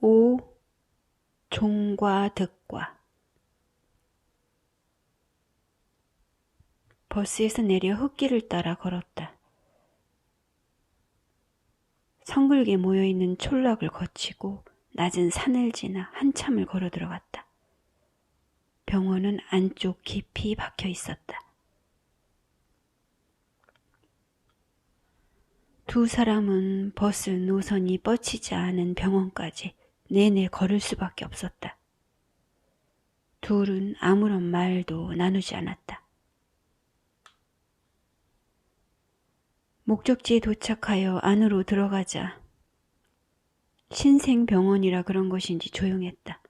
오 종과 득과 버스에서 내려 흙길을 따라 걸었다. 성글게 모여있는 촌락을 거치고 낮은 산을 지나 한참을 걸어 들어갔다. 병원은 안쪽 깊이 박혀 있었다. 두 사람은 버스 노선이 뻗치지 않은 병원까지 내내 걸을 수밖에 없었다. 둘은 아무런 말도 나누지 않았다. 목적지에 도착하여 안으로 들어가자 신생병원이라 그런 것인지 조용했다.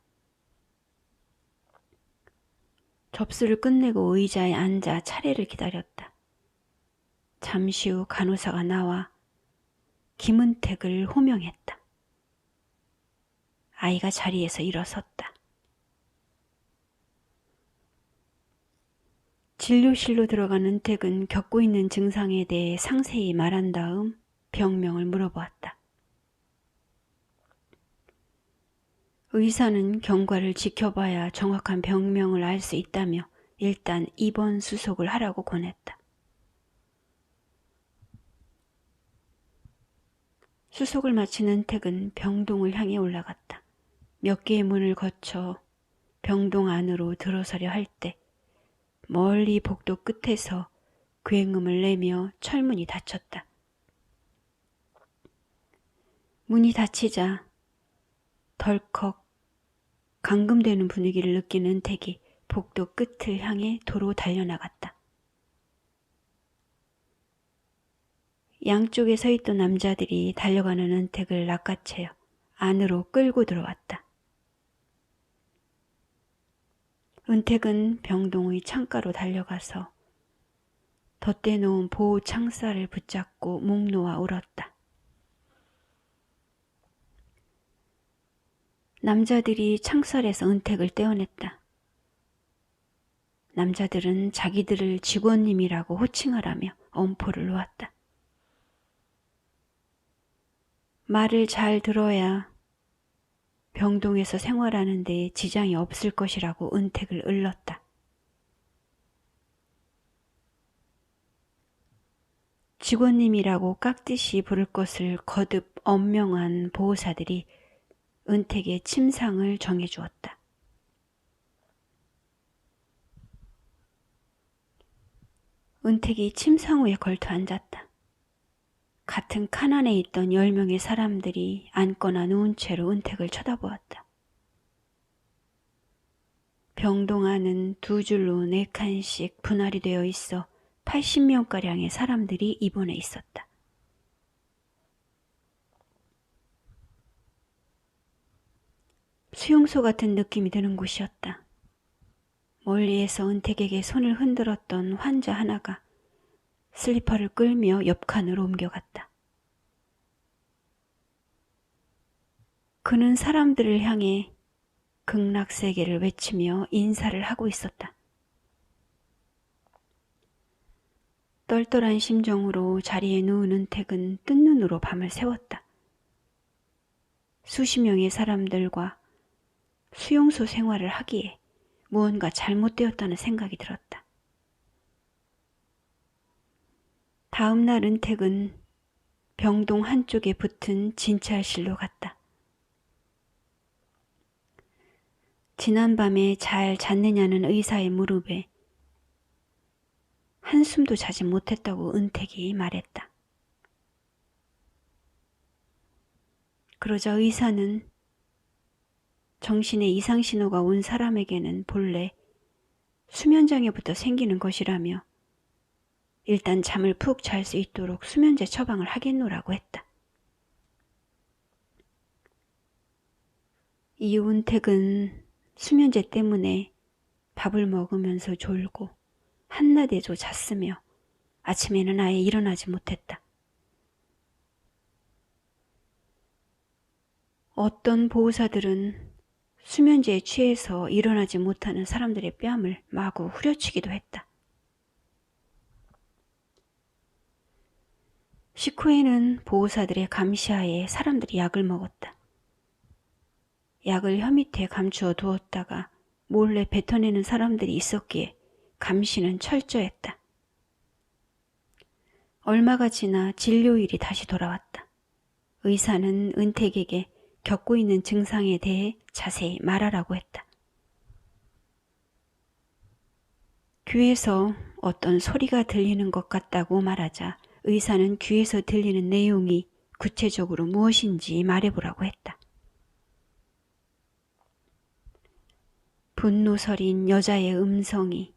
접수를 끝내고 의자에 앉아 차례를 기다렸다. 잠시 후 간호사가 나와 김은택을 호명했다. 아이가 자리에서 일어섰다. 진료실로 들어간 은택은 겪고 있는 증상에 대해 상세히 말한 다음 병명을 물어보았다. 의사는 경과를 지켜봐야 정확한 병명을 알 수 있다며 일단 입원 수속을 하라고 권했다. 수속을 마친 은택은 병동을 향해 올라갔다. 몇 개의 문을 거쳐 병동 안으로 들어서려 할 때 멀리 복도 끝에서 굉음을 내며 철문이 닫혔다. 문이 닫히자 덜컥 감금되는 분위기를 느끼는 은택이 복도 끝을 향해 도로 달려나갔다. 양쪽에 서 있던 남자들이 달려가는 은택을 낚아채어 안으로 끌고 들어왔다. 은택은 병동의 창가로 달려가서 덧대놓은 보호 창살을 붙잡고 목 놓아 울었다. 남자들이 창살에서 은택을 떼어냈다. 남자들은 자기들을 직원님이라고 호칭하라며 엄포를 놓았다. 말을 잘 들어야 병동에서 생활하는 데 지장이 없을 것이라고 은택을 을렀다. 직원님이라고 깍듯이 부를 것을 거듭 엄명한 보호사들이 은택의 침상을 정해주었다. 은택이 침상 위에 걸터 앉았다. 같은 칸 안에 있던 열 명의 사람들이 앉거나 누운 채로 은택을 쳐다보았다. 병동 안은 두 줄로 네 칸씩 분할이 되어 있어 80명가량의 사람들이 입원해 있었다. 수용소 같은 느낌이 드는 곳이었다. 멀리에서 은택에게 손을 흔들었던 환자 하나가 슬리퍼를 끌며 옆 칸으로 옮겨갔다. 그는 사람들을 향해 극락세계를 외치며 인사를 하고 있었다. 떨떠란 심정으로 자리에 누운 은택은 뜬 눈으로 밤을 새웠다. 수십 명의 사람들과 수용소 생활을 하기에 무언가 잘못되었다는 생각이 들었다. 다음 날 은택은 병동 한쪽에 붙은 진찰실로 갔다. 지난밤에 잘 잤느냐는 의사의 무릎에 한숨도 자지 못했다고 은택이 말했다. 그러자 의사는 정신에 이상 신호가 온 사람에게는 본래 수면장애부터 생기는 것이라며 일단 잠을 푹 잘 수 있도록 수면제 처방을 하겠노라고 했다. 이운택은 수면제 때문에 밥을 먹으면서 졸고 한낮에도 잤으며 아침에는 아예 일어나지 못했다. 어떤 보호사들은 수면제에 취해서 일어나지 못하는 사람들의 뺨을 마구 후려치기도 했다. 식후에는 보호사들의 감시하에 사람들이 약을 먹었다. 약을 혀 밑에 감추어 두었다가 몰래 뱉어내는 사람들이 있었기에 감시는 철저했다. 얼마가 지나 진료일이 다시 돌아왔다. 의사는 은택에게 겪고 있는 증상에 대해 자세히 말하라고 했다. 귀에서 어떤 소리가 들리는 것 같다고 말하자 의사는 귀에서 들리는 내용이 구체적으로 무엇인지 말해보라고 했다. 분노 서린 여자의 음성이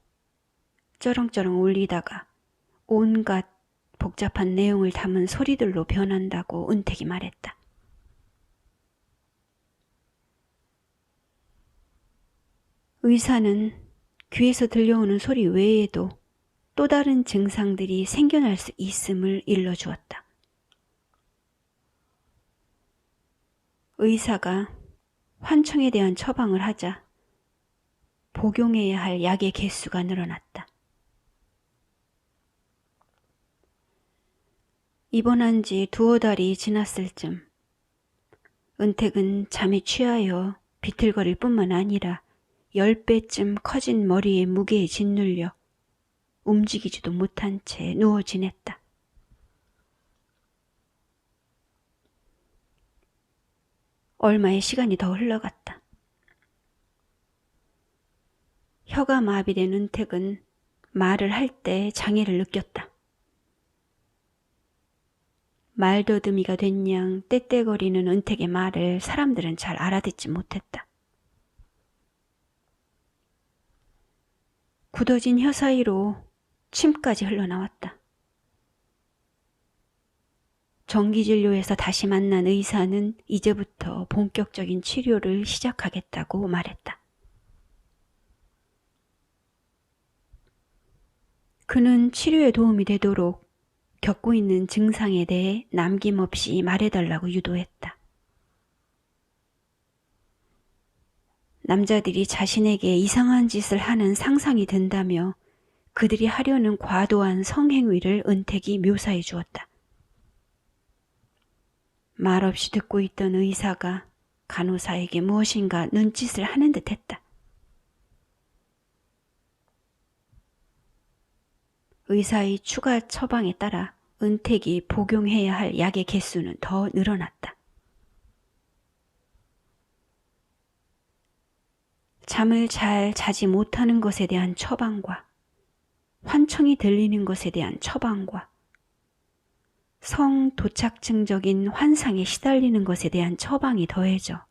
쩌렁쩌렁 울리다가 온갖 복잡한 내용을 담은 소리들로 변한다고 은택이 말했다. 의사는 귀에서 들려오는 소리 외에도 또 다른 증상들이 생겨날 수 있음을 일러주었다. 의사가 환청에 대한 처방을 하자 복용해야 할 약의 개수가 늘어났다. 입원한 지 두어 달이 지났을 쯤 은택은 잠에 취하여 비틀거릴 뿐만 아니라 열 배쯤 커진 머리의 무게에 짓눌려 움직이지도 못한 채 누워 지냈다. 얼마의 시간이 더 흘러갔다. 혀가 마비된 은택은 말을 할 때 장애를 느꼈다. 말더듬이가 된 양 떼떼거리는 은택의 말을 사람들은 잘 알아듣지 못했다. 굳어진 혀 사이로 침까지 흘러나왔다. 정기진료에서 다시 만난 의사는 이제부터 본격적인 치료를 시작하겠다고 말했다. 그는 치료에 도움이 되도록 겪고 있는 증상에 대해 남김없이 말해달라고 유도했다. 남자들이 자신에게 이상한 짓을 하는 상상이 든다며 그들이 하려는 과도한 성행위를 은택이 묘사해 주었다. 말없이 듣고 있던 의사가 간호사에게 무엇인가 눈짓을 하는 듯 했다. 의사의 추가 처방에 따라 은택이 복용해야 할 약의 개수는 더 늘어났다. 잠을 잘 자지 못하는 것에 대한 처방과 환청이 들리는 것에 대한 처방과 성 도착증적인 환상에 시달리는 것에 대한 처방이 더해져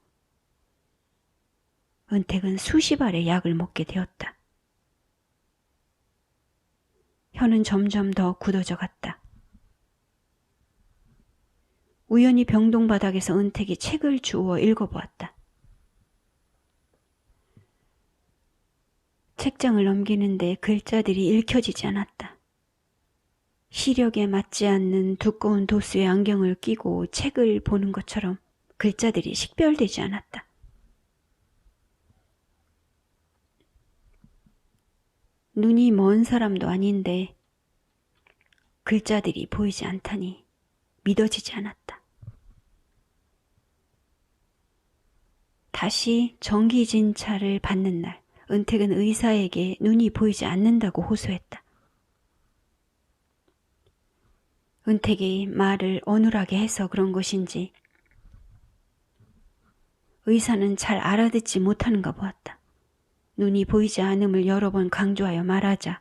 은택은 수십 알의 약을 먹게 되었다. 혀는 점점 더 굳어져 갔다. 우연히 병동 바닥에서 은택이 책을 주워 읽어보았다. 책장을 넘기는데 글자들이 읽혀지지 않았다. 시력에 맞지 않는 두꺼운 도수의 안경을 끼고 책을 보는 것처럼 글자들이 식별되지 않았다. 눈이 먼 사람도 아닌데 글자들이 보이지 않다니 믿어지지 않았다. 다시 정기진찰을 받는 날, 은택은 의사에게 눈이 보이지 않는다고 호소했다. 은택이 말을 어눌하게 해서 그런 것인지 의사는 잘 알아듣지 못하는가 보았다. 눈이 보이지 않음을 여러 번 강조하여 말하자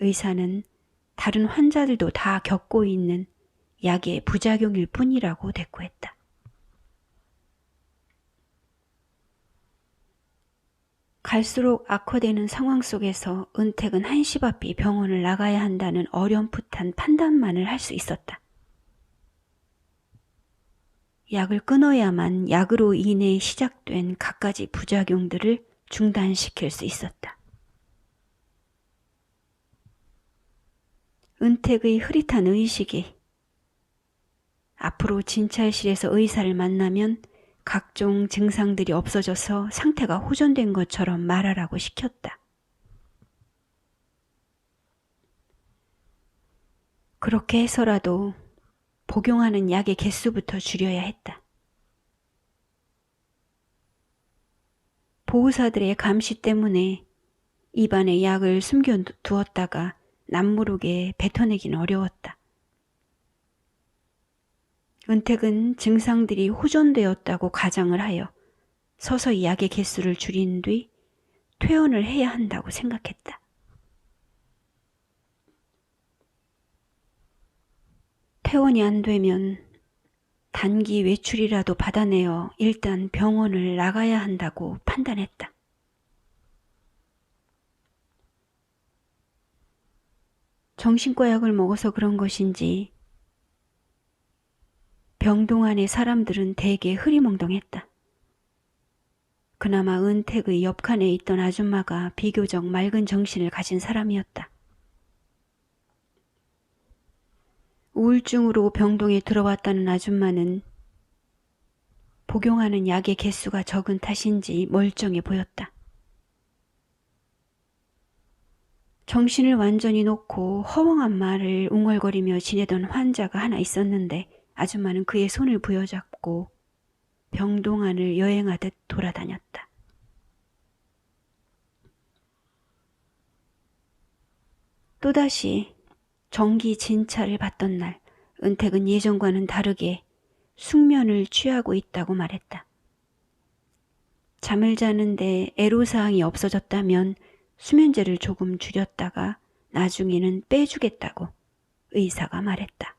의사는 다른 환자들도 다 겪고 있는 약의 부작용일 뿐이라고 대꾸했다. 갈수록 악화되는 상황 속에서 은택은 한시 바삐 병원을 나가야 한다는 어렴풋한 판단만을 할 수 있었다. 약을 끊어야만 약으로 인해 시작된 갖가지 부작용들을 중단시킬 수 있었다. 은택의 흐릿한 의식이 앞으로 진찰실에서 의사를 만나면 각종 증상들이 없어져서 상태가 호전된 것처럼 말하라고 시켰다. 그렇게 해서라도 복용하는 약의 개수부터 줄여야 했다. 보호사들의 감시 때문에 입안에 약을 숨겨두었다가 남모르게 뱉어내긴 어려웠다. 은택은 증상들이 호전되었다고 가정을 하여 서서히 약의 개수를 줄인 뒤 퇴원을 해야 한다고 생각했다. 퇴원이 안 되면 단기 외출이라도 받아내어 일단 병원을 나가야 한다고 판단했다. 정신과 약을 먹어서 그런 것인지 병동 안의 사람들은 대개 흐리멍덩했다. 그나마 은택의 옆칸에 있던 아줌마가 비교적 맑은 정신을 가진 사람이었다. 우울증으로 병동에 들어왔다는 아줌마는 복용하는 약의 개수가 적은 탓인지 멀쩡해 보였다. 정신을 완전히 놓고 허황한 말을 웅얼거리며 지내던 환자가 하나 있었는데 아줌마는 그의 손을 부여잡고 병동 안을 여행하듯 돌아다녔다. 또다시 정기 진찰을 받던 날 은택은 예전과는 다르게 숙면을 취하고 있다고 말했다. 잠을 자는데 애로사항이 없어졌다면 수면제를 조금 줄였다가 나중에는 빼주겠다고 의사가 말했다.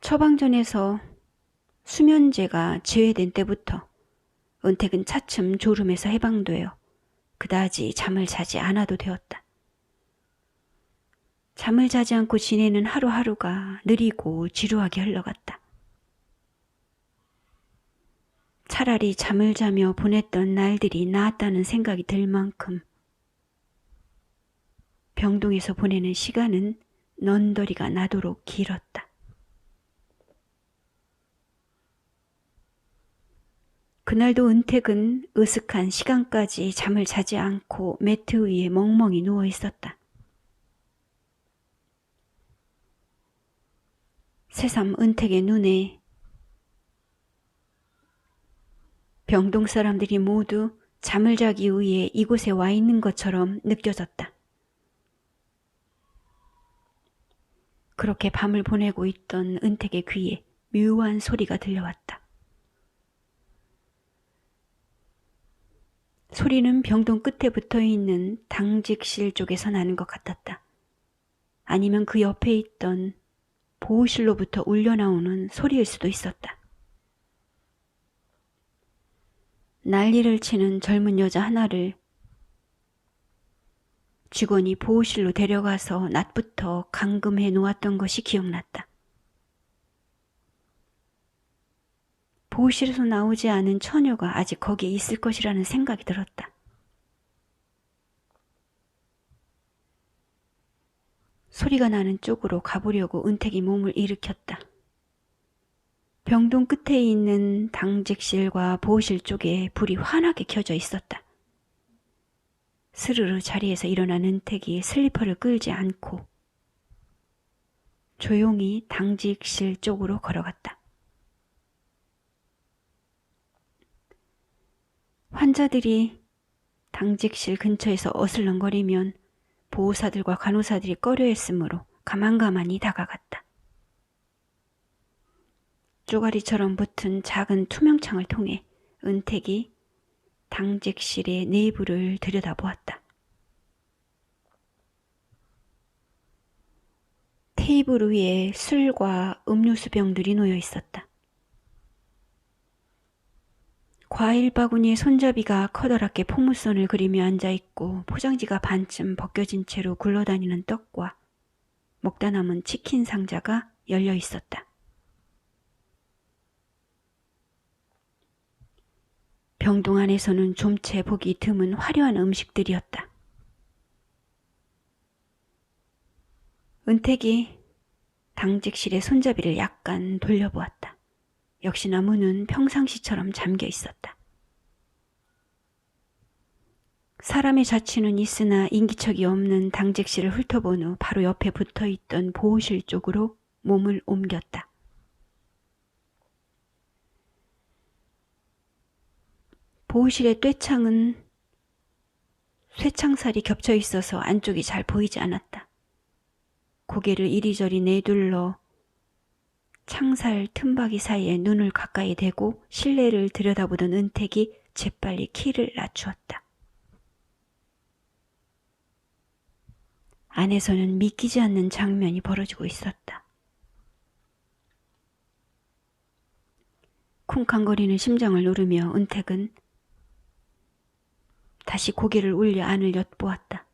처방전에서 수면제가 제외된 때부터 은택은 차츰 졸음에서 해방되어 그다지 잠을 자지 않아도 되었다. 잠을 자지 않고 지내는 하루하루가 느리고 지루하게 흘러갔다. 차라리 잠을 자며 보냈던 날들이 나았다는 생각이 들 만큼 병동에서 보내는 시간은 넌더리가 나도록 길었다. 그날도 은택은 으슥한 시간까지 잠을 자지 않고 매트 위에 멍멍이 누워 있었다. 새삼 은택의 눈에 병동 사람들이 모두 잠을 자기 위해 이곳에 와 있는 것처럼 느껴졌다. 그렇게 밤을 보내고 있던 은택의 귀에 묘한 소리가 들려왔다. 소리는 병동 끝에 붙어 있는 당직실 쪽에서 나는 것 같았다. 아니면 그 옆에 있던 보호실로부터 울려나오는 소리일 수도 있었다. 난리를 치는 젊은 여자 하나를 직원이 보호실로 데려가서 낮부터 감금해 놓았던 것이 기억났다. 보호실에서 나오지 않은 처녀가 아직 거기에 있을 것이라는 생각이 들었다. 소리가 나는 쪽으로 가보려고 은택이 몸을 일으켰다. 병동 끝에 있는 당직실과 보호실 쪽에 불이 환하게 켜져 있었다. 스르르 자리에서 일어난 은택이 슬리퍼를 끌지 않고 조용히 당직실 쪽으로 걸어갔다. 환자들이 당직실 근처에서 어슬렁거리면 보호사들과 간호사들이 꺼려했으므로 가만가만히 다가갔다. 쪼가리처럼 붙은 작은 투명창을 통해 은택이 당직실의 내부를 들여다보았다. 테이블 위에 술과 음료수 병들이 놓여 있었다. 과일 바구니에 손잡이가 커다랗게 포무선을 그리며 앉아있고 포장지가 반쯤 벗겨진 채로 굴러다니는 떡과 먹다 남은 치킨 상자가 열려 있었다. 병동 안에서는 좀 채 보기 드문 화려한 음식들이었다. 은택이 당직실의 손잡이를 약간 돌려보았다. 역시나 문은 평상시처럼 잠겨 있었다. 사람의 자취는 있으나 인기척이 없는 당직실을 훑어본 후 바로 옆에 붙어 있던 보호실 쪽으로 몸을 옮겼다. 보호실의 떼창은 쇠창살이 겹쳐 있어서 안쪽이 잘 보이지 않았다. 고개를 이리저리 내둘러 창살 틈바기 사이에 눈을 가까이 대고 실내를 들여다보던 은택이 재빨리 키를 낮추었다. 안에서는 믿기지 않는 장면이 벌어지고 있었다. 쿵쾅거리는 심장을 누르며 은택은 다시 고개를 올려 안을 엿보았다.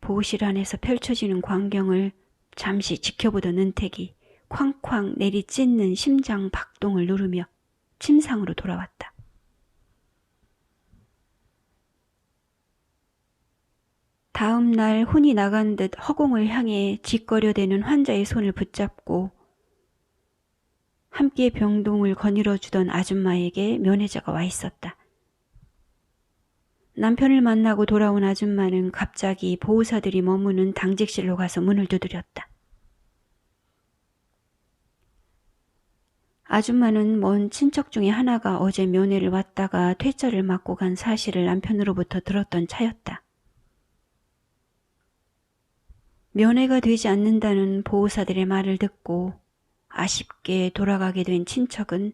보호실 안에서 펼쳐지는 광경을 잠시 지켜보던 은택이 쾅쾅 내리찢는 심장 박동을 누르며 침상으로 돌아왔다. 다음 날 혼이 나간 듯 허공을 향해 짓거려대는 환자의 손을 붙잡고 함께 병동을 거닐어 주던 아줌마에게 면회자가 와 있었다. 남편을 만나고 돌아온 아줌마는 갑자기 보호사들이 머무는 당직실로 가서 문을 두드렸다. 아줌마는 먼 친척 중에 하나가 어제 면회를 왔다가 퇴짜를 맞고 간 사실을 남편으로부터 들었던 차였다. 면회가 되지 않는다는 보호사들의 말을 듣고 아쉽게 돌아가게 된 친척은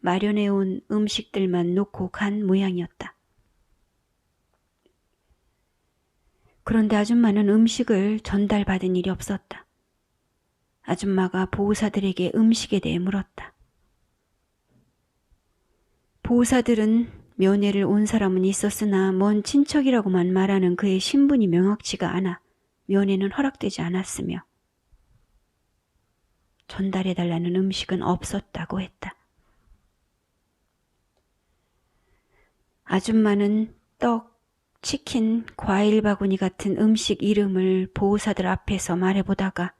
마련해온 음식들만 놓고 간 모양이었다. 그런데 아줌마는 음식을 전달받은 일이 없었다. 아줌마가 보호사들에게 음식에 대해 물었다. 보호사들은 면회를 온 사람은 있었으나 먼 친척이라고만 말하는 그의 신분이 명확치가 않아 면회는 허락되지 않았으며 전달해달라는 음식은 없었다고 했다. 아줌마는 떡, 치킨, 과일 바구니 같은 음식 이름을 보호사들 앞에서 말해보다가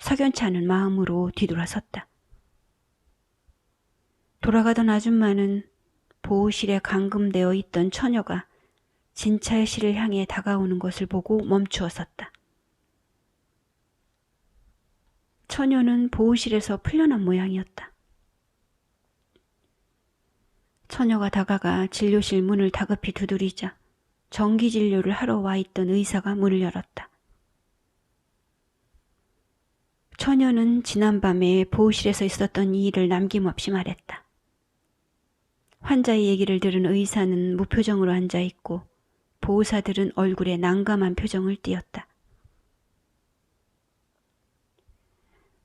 석연치 않은 마음으로 뒤돌아섰다. 돌아가던 아줌마는 보호실에 감금되어 있던 처녀가 진찰 실을 향해 다가오는 것을 보고 멈추어 섰다. 처녀는 보호실에서 풀려난 모양이었다. 처녀가 다가가 진료실 문을 다급히 두드리자 정기 진료를 하러 와 있던 의사가 문을 열었다. 처녀는 지난밤에 보호실에서 있었던 이 일을 남김없이 말했다. 환자의 얘기를 들은 의사는 무표정으로 앉아 있고 보호사들은 얼굴에 난감한 표정을 띄었다.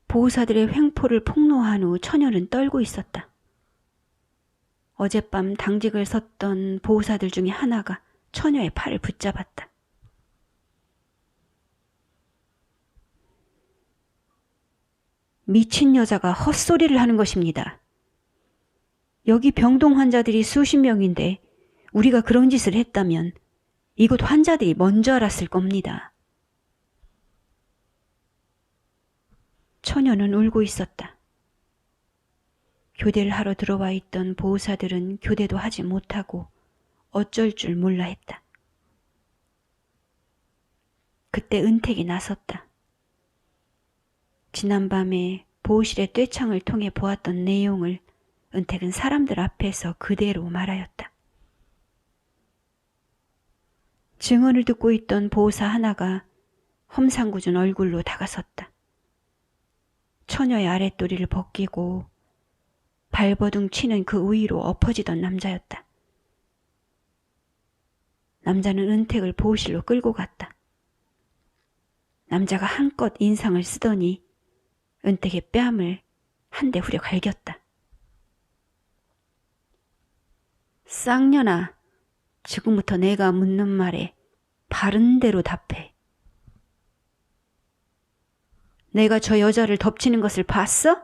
보호사들의 횡포를 폭로한 후 처녀는 떨고 있었다. 어젯밤 당직을 섰던 보호사들 중에 하나가 처녀의 팔을 붙잡았다. 미친 여자가 헛소리를 하는 것입니다. 여기 병동 환자들이 수십 명인데 우리가 그런 짓을 했다면 이곳 환자들이 먼저 알았을 겁니다. 처녀는 울고 있었다. 교대를 하러 들어와 있던 보호사들은 교대도 하지 못하고 어쩔 줄 몰라 했다. 그때 은택이 나섰다. 지난밤에 보호실의 떼창을 통해 보았던 내용을 은택은 사람들 앞에서 그대로 말하였다. 증언을 듣고 있던 보호사 하나가 험상궂은 얼굴로 다가섰다. 처녀의 아랫도리를 벗기고 발버둥 치는 그 위로 엎어지던 남자였다. 남자는 은택을 보호실로 끌고 갔다. 남자가 한껏 인상을 쓰더니 은택의 뺨을 한 대 후려 갈겼다. 쌍년아, 지금부터 내가 묻는 말에 바른 대로 답해. 내가 저 여자를 덮치는 것을 봤어?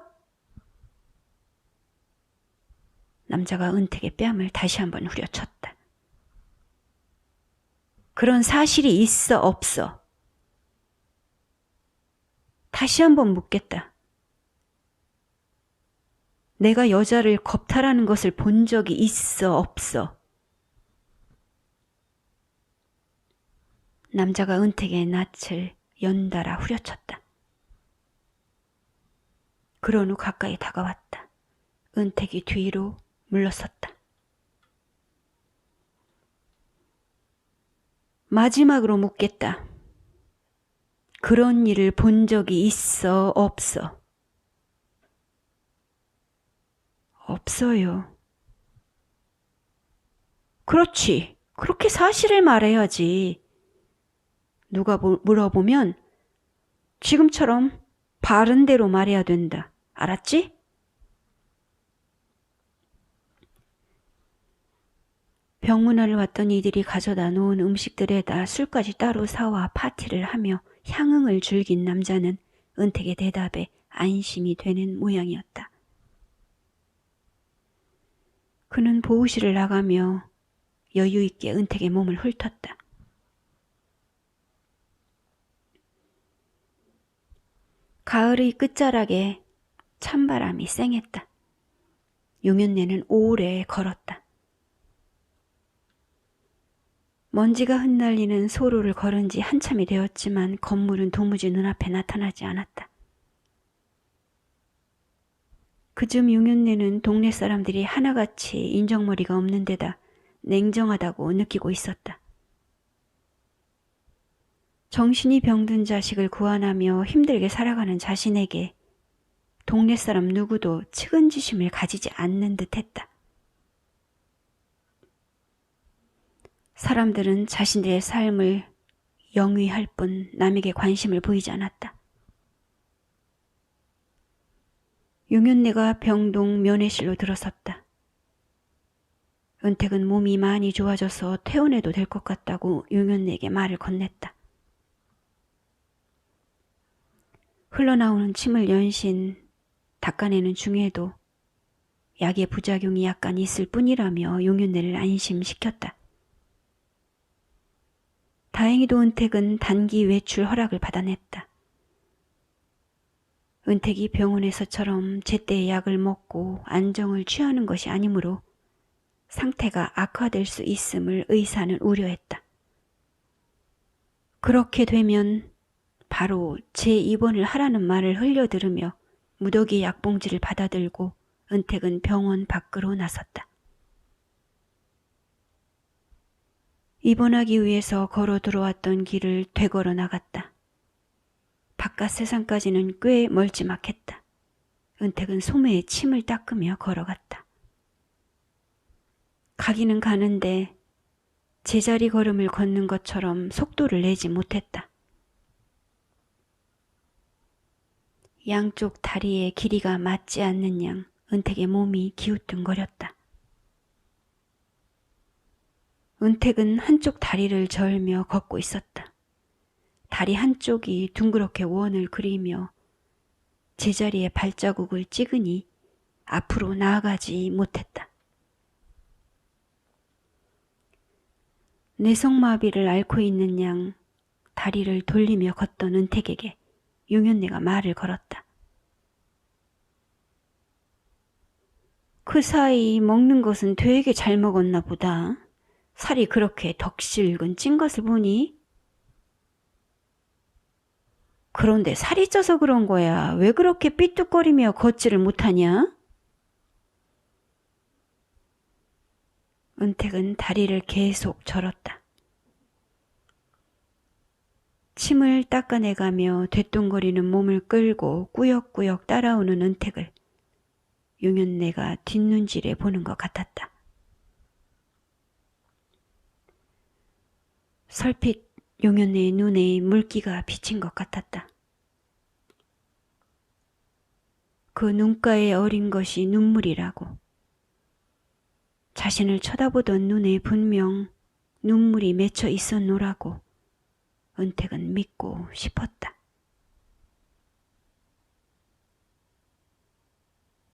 남자가 은택의 뺨을 다시 한번 후려쳤다. 그런 사실이 있어, 없어? 다시 한번 묻겠다. 내가 여자를 겁탈하는 것을 본 적이 있어 없어? 남자가 은택의 낯을 연달아 후려쳤다. 그런 후 가까이 다가왔다. 은택이 뒤로 물러섰다. 마지막으로 묻겠다. 그런 일을 본 적이 있어 없어? 없어요. 그렇지. 그렇게 사실을 말해야지. 누가 뭐- 물어보면 지금처럼 바른 대로 말해야 된다. 알았지? 병문안을 왔던 이들이 가져다 놓은 음식들에다 술까지 따로 사와 파티를 하며 향응을 즐긴 남자는 은택의 대답에 안심이 되는 모양이었다. 그는 보호실을 나가며 여유 있게 은택의 몸을 훑었다. 가을의 끝자락에 찬바람이 쌩했다. 용연내는 오래 걸었다. 먼지가 흩날리는 소로를 걸은 지 한참이 되었지만 건물은 도무지 눈앞에 나타나지 않았다. 그즘 용연내는 동네 사람들이 하나같이 인정머리가 없는 데다 냉정하다고 느끼고 있었다. 정신이 병든 자식을 구안하며 힘들게 살아가는 자신에게 동네 사람 누구도 측은지심을 가지지 않는 듯 했다. 사람들은 자신들의 삶을 영위할 뿐 남에게 관심을 보이지 않았다. 용윤내가 병동 면회실로 들어섰다. 은택은 몸이 많이 좋아져서 퇴원해도 될 것 같다고 용윤내에게 말을 건넸다. 흘러나오는 침을 연신 닦아내는 중에도 약의 부작용이 약간 있을 뿐이라며 용윤내를 안심시켰다. 다행히도 은택은 단기 외출 허락을 받아냈다. 은택이 병원에서처럼 제때 약을 먹고 안정을 취하는 것이 아니므로 상태가 악화될 수 있음을 의사는 우려했다. 그렇게 되면 바로 재입원을 하라는 말을 흘려들으며 무더기 약봉지를 받아들고 은택은 병원 밖으로 나섰다. 입원하기 위해서 걸어 들어왔던 길을 되걸어 나갔다. 바깥 세상까지는 꽤 멀지막했다. 은택은 소매에 침을 닦으며 걸어갔다. 가기는 가는데 제자리 걸음을 걷는 것처럼 속도를 내지 못했다. 양쪽 다리의 길이가 맞지 않는 양 은택의 몸이 기우뚱거렸다. 은택은 한쪽 다리를 절며 걷고 있었다. 다리 한쪽이 둥그렇게 원을 그리며 제자리에 발자국을 찍으니 앞으로 나아가지 못했다. 뇌성마비를 앓고 있는 양 다리를 돌리며 걷던 은택에게 용현내가 말을 걸었다. 그 사이 먹는 것은 되게 잘 먹었나 보다. 살이 그렇게 덕실근 찐 것을 보니? 그런데 살이 쪄서 그런 거야. 왜 그렇게 삐뚤거리며 걷지를 못하냐? 은택은 다리를 계속 절었다. 침을 닦아내가며 되뚱거리는 몸을 끌고 꾸역꾸역 따라오는 은택을 용연내가 뒷눈질에 보는 것 같았다. 설핏 용연내의 눈에 물기가 비친 것 같았다. 그 눈가에 어린 것이 눈물이라고. 자신을 쳐다보던 눈에 분명 눈물이 맺혀 있었노라고 은택은 믿고 싶었다.